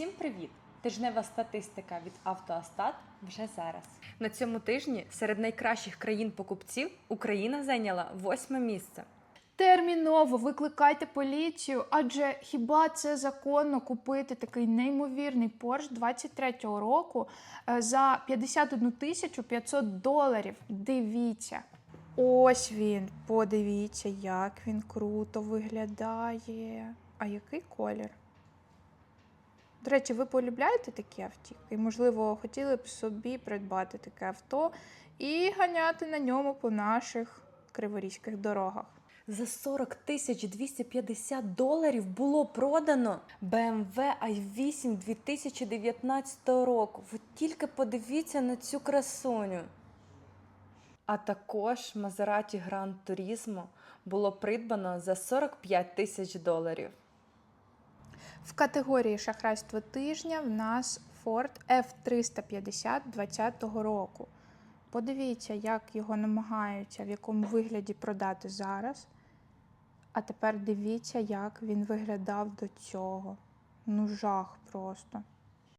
Всім привіт! Тижнева статистика від Автоастат вже зараз. На цьому тижні серед найкращих країн покупців Україна зайняла восьме місце. Терміново викликайте поліцію, адже хіба це законно купити такий неймовірний Porsche 23-го року е, за 51 тисячу 500 доларів? Дивіться. Ось він. Подивіться, як він круто виглядає. А який колір? До речі, ви полюбляєте такі автівки? Можливо, хотіли б собі придбати таке авто і ганяти на ньому по наших криворізьких дорогах. За 40 тисяч 250 доларів було продано BMW i8 2019 року. Ви тільки подивіться на цю красуню. А також Maserati Gran Turismo було придбано за 45 тисяч доларів. В категорії шахрайство тижня в нас Ford F350 2020 року. Подивіться, як його намагаються, в якому вигляді продати зараз. А тепер дивіться, як він виглядав до цього. Ну, жах просто.